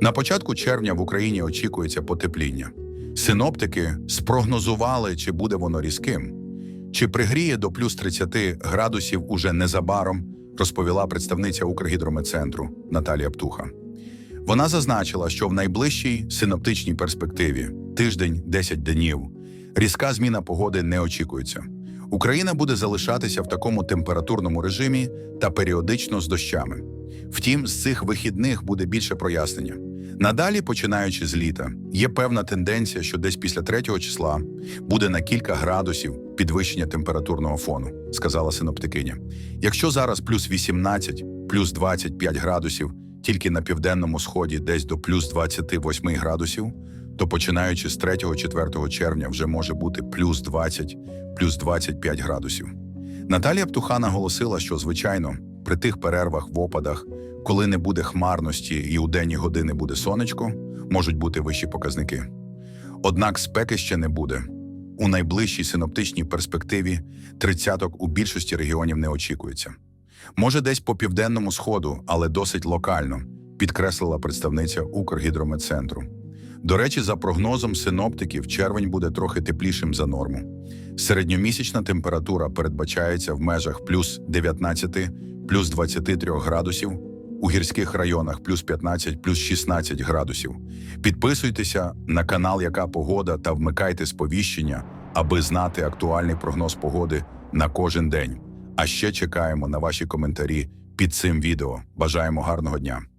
На початку червня в Україні очікується потепління. Синоптики спрогнозували, чи буде воно різким, чи пригріє до плюс 30 градусів уже незабаром, розповіла представниця Укргідрометцентру Наталія Птуха. Вона зазначила, що в найближчій синоптичній перспективі тиждень 10 днів різка зміна погоди не очікується. Україна буде залишатися в такому температурному режимі та періодично з дощами. Втім, з цих вихідних буде більше прояснення. Надалі, починаючи з літа, є певна тенденція, що десь після 3 числа буде на кілька градусів підвищення температурного фону, сказала синоптикиня. Якщо зараз плюс 18, плюс 25 градусів, тільки на південному сході десь до плюс 28 градусів, то починаючи з 3-4 червня вже може бути плюс 20, плюс 25 градусів. Наталія Птуха наголосила, що, звичайно, при тих перервах в опадах, коли не буде хмарності і у денні години буде сонечко, можуть бути вищі показники. Однак спеки ще не буде. У найближчій синоптичній перспективі тридцяток у більшості регіонів не очікується. Може, десь по південному сходу, але досить локально, підкреслила представниця Укргідрометцентру. До речі, за прогнозом синоптиків, червень буде трохи теплішим за норму. Середньомісячна температура передбачається в межах плюс 19, плюс 23 градусів, у гірських районах плюс 15, плюс 16 градусів. Підписуйтеся на канал Яка Погода та вмикайте сповіщення, аби знати актуальний прогноз погоди на кожен день. А ще чекаємо на ваші коментарі під цим відео. Бажаємо гарного дня!